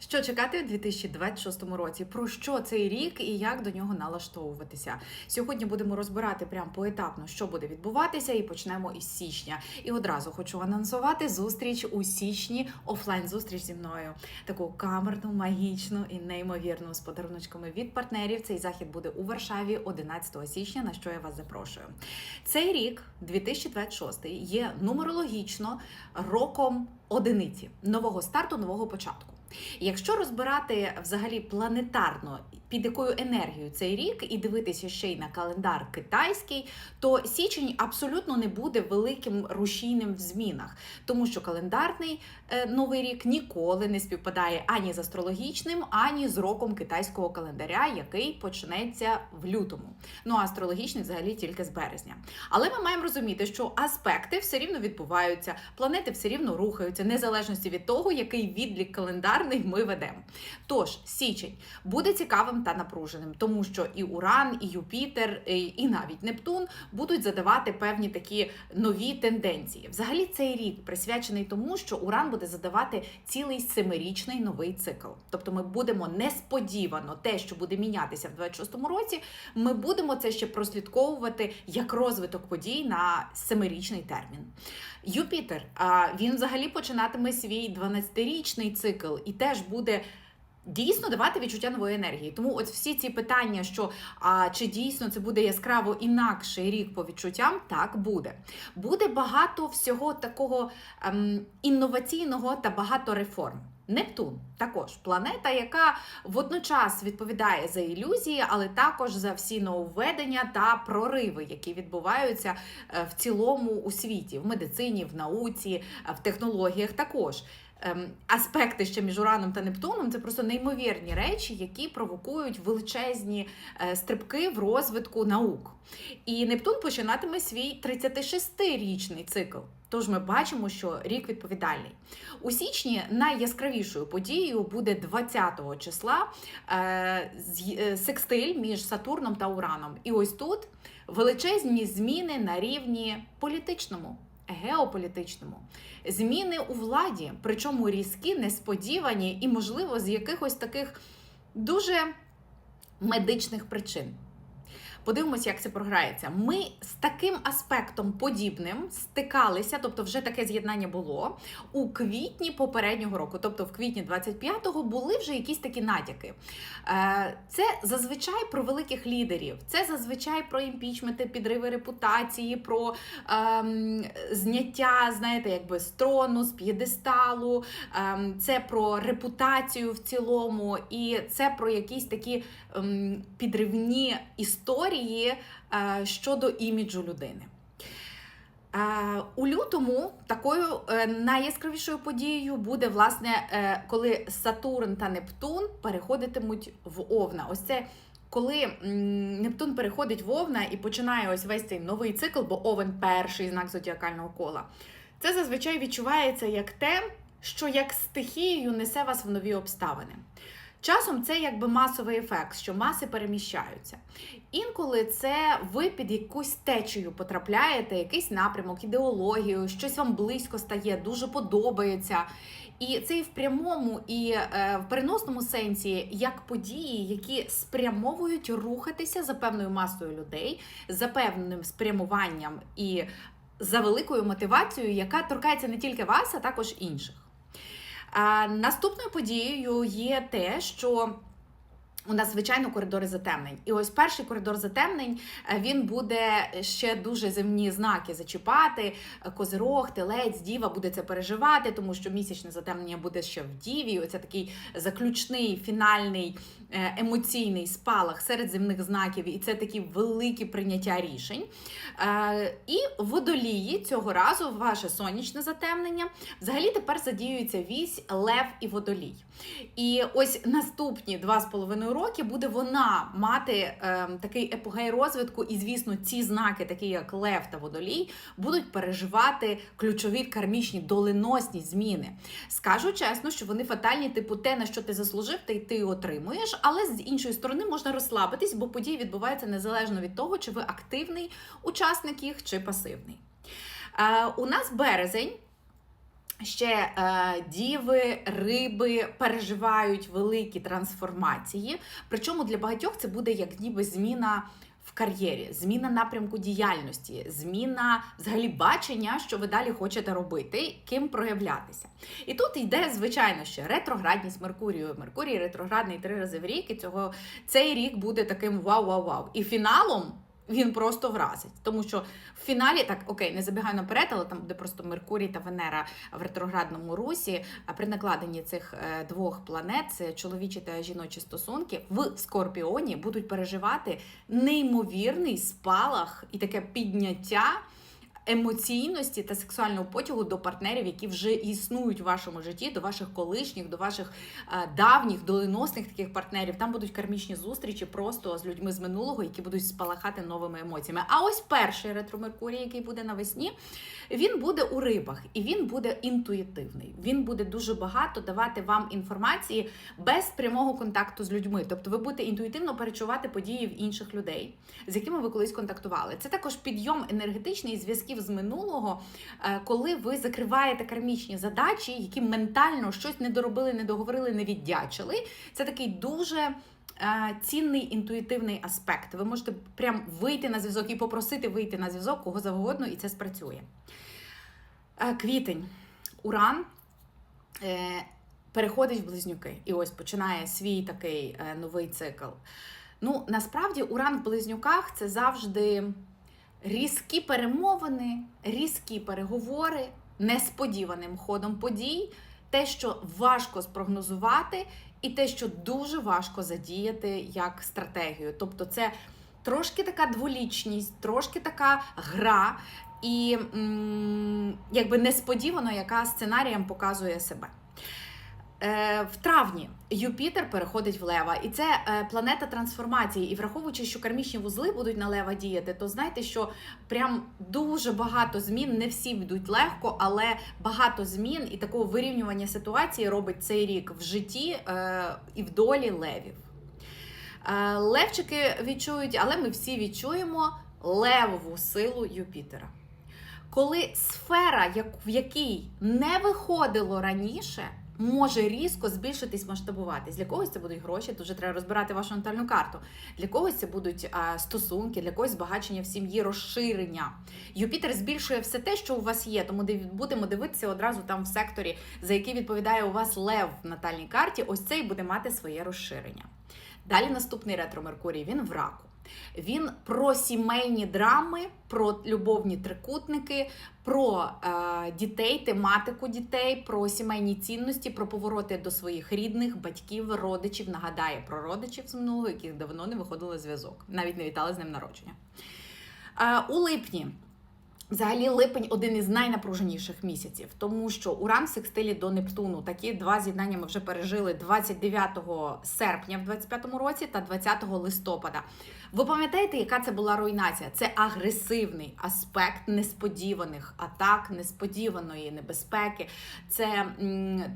Що чекати у 2026 році? Про що цей рік і як до нього налаштовуватися? Сьогодні будемо розбирати прямо поетапно, що буде відбуватися, і почнемо із січня. І одразу хочу анонсувати зустріч у січні, офлайн зустріч зі мною. Таку камерну, магічну і неймовірну з подаруночками від партнерів. Цей захід буде у Варшаві 11 січня. На що я вас запрошую. Цей рік, 2026, є нумерологічно роком одиниці нового старту, нового початку. Якщо розбирати взагалі планетарно, під якою енергією цей рік, і дивитися ще й на календар китайський, то січень абсолютно не буде великим рушійним в змінах, тому що календарний е, новий рік ніколи не співпадає ані з астрологічним, ані з роком китайського календаря, який почнеться в лютому. Ну а астрологічний взагалі тільки з березня. Але ми маємо розуміти, що аспекти все рівно відбуваються, планети все рівно рухаються, незалежності від того, який відлік календарний ми ведемо. Тож січень буде цікавим та напруженим, тому що і Уран, і Юпітер, і і навіть Нептун будуть задавати певні такі нові тенденції. Взагалі, цей рік присвячений тому, що Уран буде задавати цілий семирічний новий цикл. Тобто, ми будемо несподівано те, що буде мінятися в 26-му році. Ми будемо це ще прослідковувати як розвиток подій на семирічний термін. Юпітер, він взагалі починатиме свій 12-річний цикл і теж буде. Дійсно давати відчуття нової енергії. Тому от всі ці питання, що а, чи дійсно це буде яскраво інакший рік по відчуттям, так буде. Буде багато всього такого ем, інноваційного та багато реформ. Нептун також планета, яка водночас відповідає за ілюзії, але також за всі нововведення та прориви, які відбуваються е, в цілому у світі, в медицині, в науці, е, в технологіях також. Ем, Аспекти ще між Ураном та Нептуном це просто неймовірні речі, які провокують величезні е, стрибки в розвитку наук. І Нептун починатиме свій 36-річний цикл. Тож ми бачимо, що рік відповідальний. У січні найяскравішою подією буде 20-го числа е, е, секстиль між Сатурном та Ураном. І ось тут величезні зміни на рівні політичному. Геополітичному зміни у владі, причому різкі, несподівані і, можливо, з якихось таких дуже медичних причин. Подивимося, як це програється. Ми з таким аспектом подібним стикалися, тобто вже таке з'єднання було у квітні попереднього року. Тобто в квітні 25-го були вже якісь такі натяки. Е, Це зазвичай про великих лідерів, це зазвичай про імпічменти, підриви репутації, про ем, зняття, знаєте, якби з трону, з п'єдесталу, ем, це про репутацію в цілому, і це про якісь такі ем, підривні історії е, щодо іміджу людини. Е, У лютому такою е, найяскравішою подією буде, власне, коли Сатурн та Нептун переходитимуть в Овна. Ось це коли Нептун переходить в Овна і починає ось весь цей новий цикл, бо Овен перший знак зодіакального кола. Це зазвичай відчувається як те, що як стихією несе вас в нові обставини. Часом це якби масовий ефект, що маси переміщаються. Інколи це ви під якусь течію потрапляєте, якийсь напрямок, ідеологію, щось вам близько стає, дуже подобається. І це і в прямому, і е, в переносному сенсі як події, які спрямовують рухатися за певною масою людей, за певним спрямуванням і за великою мотивацією, яка торкається не тільки вас, а також інших. Наступною подією є те, що у нас звичайно коридори затемнень. І ось перший коридор затемнень е, він буде ще дуже земні знаки зачіпати. Е, Козирог, телець, діва буде це переживати, тому що місячне затемнення буде ще в діві. Оце такий заключний фінальний е, емоційний спалах серед земних знаків, і це такі великі прийняття рішень. І водолії цього разу ваше сонячне затемнення. Взагалі тепер задіюється вісь Лев і Водолій. І ось наступні два з половиною роки буде вона мати е, такий епогей розвитку, і звісно, ці знаки, такі як Лев та Водолій, будуть переживати ключові кармічні доленосні зміни. Скажу чесно, що вони фатальні, типу, те, на що ти заслужив, ти ти отримуєш, але з іншої сторони можна розслабитись, бо події відбуваються незалежно від того, чи ви активний учасник їх, чи пасивний. Е, у нас березень. Ще е, діви, риби переживають великі трансформації. Причому для багатьох це буде як ніби зміна в кар'єрі, зміна напрямку діяльності, зміна взагалі бачення, що ви далі хочете робити, ким проявлятися. І тут йде, звичайно, ще ретроградність Меркурію. Меркурій ретроградний три рази в рік, і цього цей рік буде таким вау-вау-вау. І фіналом. Він просто вразить, тому що в фіналі так окей, не забігаю наперед, але там буде просто Меркурій та Венера в ретроградному русі. А при накладенні цих е, двох планет, це чоловічі та жіночі стосунки, в Скорпіоні будуть переживати неймовірний спалах і таке підняття. Емоційності та сексуального потягу до партнерів, які вже існують в вашому житті, до ваших колишніх, до ваших е, давніх, доленосних таких партнерів. Там будуть кармічні зустрічі просто з людьми з минулого, які будуть спалахати новими емоціями. А ось перший ретро Меркурій, який буде навесні, він буде у рибах і він буде інтуїтивний. Він буде дуже багато давати вам інформації без прямого контакту з людьми. Тобто, ви будете інтуїтивно перечувати події в інших людей, з якими ви колись контактували. Це також підйом енергетичний зв'язків з минулого, е, коли ви закриваєте кармічні задачі, які ментально щось не доробили, не договорили, не віддячили. Це такий дуже. е, Цінний інтуїтивний аспект. Ви можете прям вийти на зв'язок і попросити вийти на зв'язок кого завгодно, і це спрацює. Е, Квітень. Уран переходить в близнюки. І ось починає свій такий новий цикл. Ну, насправді, уран в близнюках це завжди різкі перемовини, різкі переговори, несподіваним ходом подій, те, що важко спрогнозувати, і те, що дуже важко задіяти як стратегію. Тобто, це трошки така дволічність, трошки така гра, і якби несподівано, яка сценарієм показує себе. Е, В травні Юпітер переходить в Лева, і це е, планета трансформації. І враховуючи, що кармічні вузли будуть на Лева діяти, то знайте, що прям дуже багато змін, не всі йдуть легко, але багато змін і такого вирівнювання ситуації робить цей рік в житті е, і в долі левів. Левчики відчують, але ми всі відчуємо левову силу Юпітера. Коли сфера, в якій не виходило раніше, може різко збільшитись, масштабуватись. Для когось це будуть гроші, дуже треба розбирати вашу натальну карту. Для когось це будуть стосунки, для когось збагачення в сім'ї, розширення. Юпітер збільшує все те, що у вас є. Тому будемо дивитися одразу там в секторі, за який відповідає у вас лев в натальній карті. Ось цей буде мати своє розширення. Далі наступний ретро Меркурій, він в раку. Він про сімейні драми, про любовні трикутники, про е, дітей, тематику дітей, про сімейні цінності, про повороти до своїх рідних, батьків, родичів. Нагадає про родичів з минулого, яких давно не виходили зв'язок, навіть не вітали з ним народження. Е, у липні. Взагалі, липень один із найнапруженіших місяців, тому що Уран в секстилі до Нептуну. Такі два з'єднання ми вже пережили 29 серпня в 25-му році та 20 листопада. Ви пам'ятаєте, яка це була руйнація? Це агресивний аспект несподіваних атак, несподіваної небезпеки. Це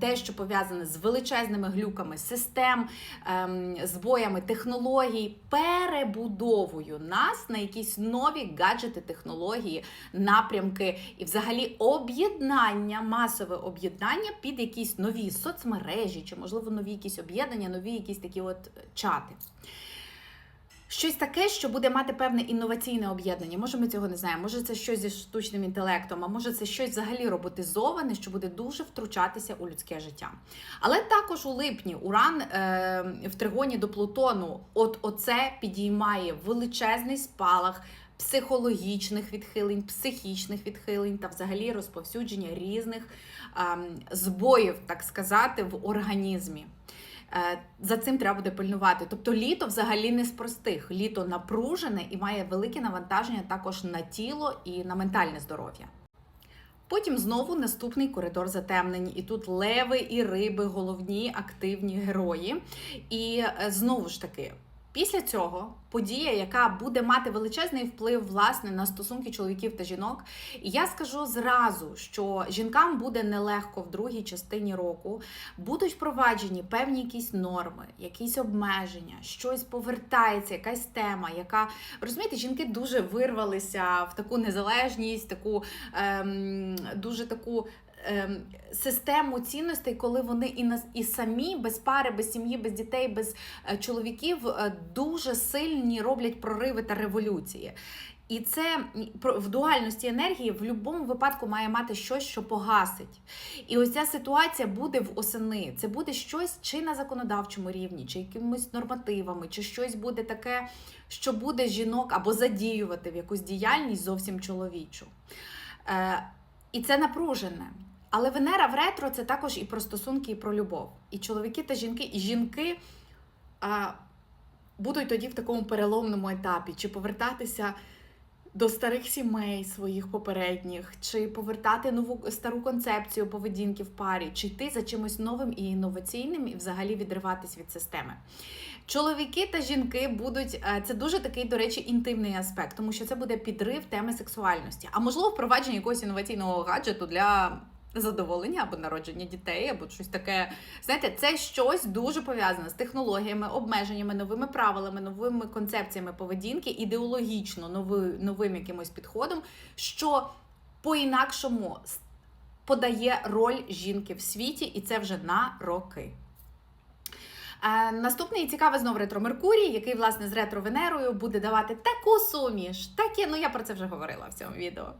те, що пов'язане з величезними глюками систем, ем, збоями технологій, перебудовою нас на якісь нові гаджети, технології, напрямки і, взагалі, об'єднання, масове об'єднання під якісь нові соцмережі, чи, можливо, нові якісь об'єднання, нові якісь такі от чати. Щось таке, що буде мати певне інноваційне об'єднання. Може, ми цього не знаємо. Може, це щось зі штучним інтелектом, а може це щось взагалі роботизоване, що буде дуже втручатися у людське життя. Але також у липні Уран е, в тригоні до Плутону, от оце підіймає величезний спалах. Психологічних відхилень, психічних відхилень та взагалі розповсюдження різних ем, збоїв, так сказати, в організмі. Е, За цим треба буде пильнувати. Тобто літо взагалі не з простих. Літо напружене і має велике навантаження також на тіло і на ментальне здоров'я. Потім знову наступний коридор затемнень. І тут леви і риби, головні активні герої. І е, знову ж таки, після цього подія, яка буде мати величезний вплив власне на стосунки чоловіків та жінок. І я скажу зразу, що жінкам буде нелегко в другій частині року, будуть впроваджені певні якісь норми, якісь обмеження, щось повертається, якась тема, яка розумієте, жінки дуже вирвалися в таку незалежність, таку ем, дуже таку систему цінностей, коли вони і на і самі без пари, без сім'ї, без дітей, без е, чоловіків е, дуже сильні роблять прориви та революції. І це в дуальності енергії в будь-якому випадку має мати щось, що погасить. І ось ця ситуація буде в осени. Це буде щось чи на законодавчому рівні, чи якимись нормативами, чи щось буде таке, що буде жінок або задіювати в якусь діяльність зовсім чоловічу. Е, і це напружене. Але Венера в ретро це також і про стосунки, і про любов. І чоловіки та жінки, і жінки а, будуть тоді в такому переломному етапі, чи повертатися до старих сімей своїх попередніх, чи повертати нову стару концепцію поведінки в парі, чи йти за чимось новим і інноваційним, і взагалі відриватись від системи. Чоловіки та жінки будуть е, це дуже такий, до речі, інтимний аспект, тому що це буде підрив теми сексуальності, а можливо, впровадження якогось інноваційного гаджету для задоволення або народження дітей, або щось таке. Знаєте, це щось дуже пов'язане з технологіями, обмеженнями, новими правилами, новими концепціями поведінки, ідеологічно нови- новим якимось підходом, що по-інакшому подає роль жінки в світі, і це вже на роки. Е, наступний цікавий знов ретро Меркурій, який, власне, з ретро Венерою буде давати таку суміш. Таке, ну я про це вже говорила в цьому відео.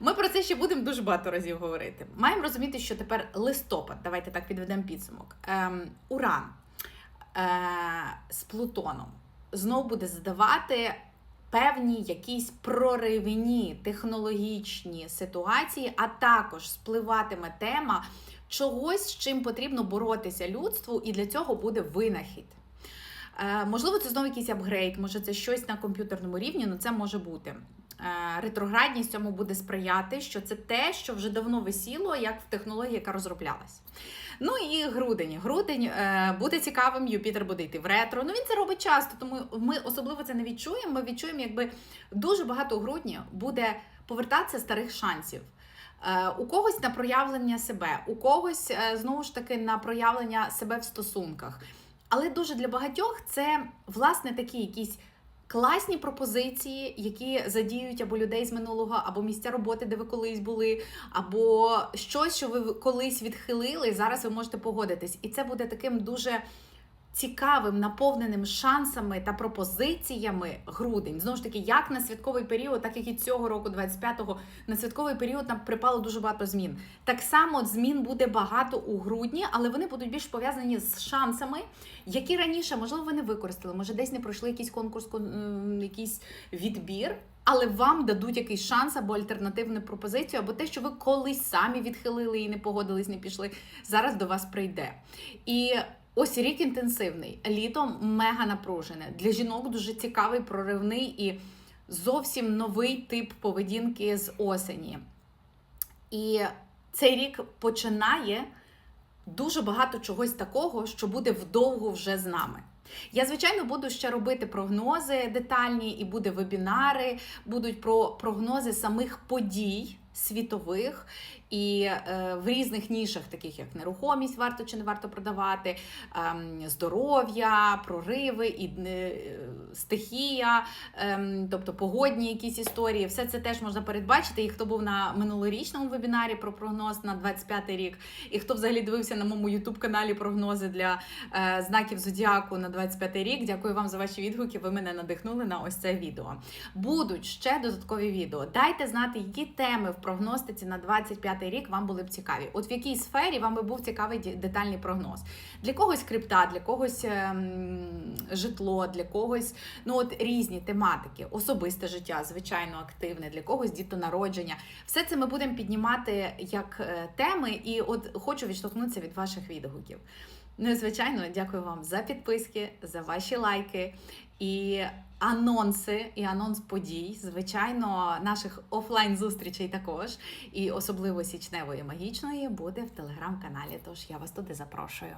Ми про це ще будемо дуже багато разів говорити. Маємо розуміти, що тепер листопад, давайте так підведемо підсумок. Ем, Уран е, з Плутоном знов буде здавати певні якісь проривні технологічні ситуації, а також спливатиме тема чогось, з чим потрібно боротися людству, і для цього буде винахід. Е, можливо, це знову якийсь апгрейд, може це щось на комп'ютерному рівні, але це може бути. Е, ретроградність цьому буде сприяти, що це те, що вже давно висіло, як в технології, яка розроблялась. Ну і грудень. Грудень е, буде цікавим, Юпітер буде йти в ретро. Ну він це робить часто, тому ми особливо це не відчуємо. Ми відчуємо, якби дуже багато у грудні буде повертатися старих шансів. Е, У когось на проявлення себе, у когось знову ж таки на проявлення себе в стосунках. Але дуже для багатьох це власне такі якісь класні пропозиції, які задіють або людей з минулого, або місця роботи, де ви колись були, або щось, що ви колись відхилили, зараз ви можете погодитись. І це буде таким дуже цікавим, наповненим шансами та пропозиціями грудень. Знову ж таки, як на святковий період, так як і цього року, 25-го, на святковий період нам припало дуже багато змін. Так само змін буде багато у грудні, але вони будуть більш пов'язані з шансами, які раніше, можливо, ви не використали, може, десь не пройшли якийсь конкурс, якийсь відбір. Але вам дадуть якийсь шанс або альтернативну пропозицію, або те, що ви колись самі відхилили і не погодились, не пішли, зараз до вас прийде. І ось рік інтенсивний, літо мега напружене. Для жінок дуже цікавий, проривний і зовсім новий тип поведінки з осені. І цей рік починає дуже багато чогось такого, що буде вдовго вже з нами. Я, звичайно, буду ще робити прогнози детальні, і буде вебінари, будуть про прогнози самих подій світових і е, в різних нішах, таких як нерухомість, варто чи не варто продавати, ем, здоров'я, прориви, і е, стихія, ем, тобто погодні якісь історії. Все це теж можна передбачити. І хто був на минулорічному вебінарі про прогноз на 25 рік, і хто взагалі дивився на моєму youtube каналі прогнози для е, знаків зодіаку на 25 рік. Дякую вам за ваші відгуки. Ви мене надихнули на ось це відео. Будуть ще додаткові відео. Дайте знати, які теми в прогностиці на 25 рік вам були б цікаві. От в якій сфері вам би був цікавий детальний прогноз. Для когось крипта, для когось ем, житло, для когось ну от різні тематики, особисте життя, звичайно, активне, для когось дітонародження. Все це ми будемо піднімати як е, теми, і от хочу відштовхнутися від ваших відгуків. Ну і звичайно, дякую вам за підписки, за ваші лайки і анонси, і анонс подій. Звичайно, наших офлайн зустрічей також, і особливо січневої магічної буде в телеграм-каналі. Тож я вас туди запрошую.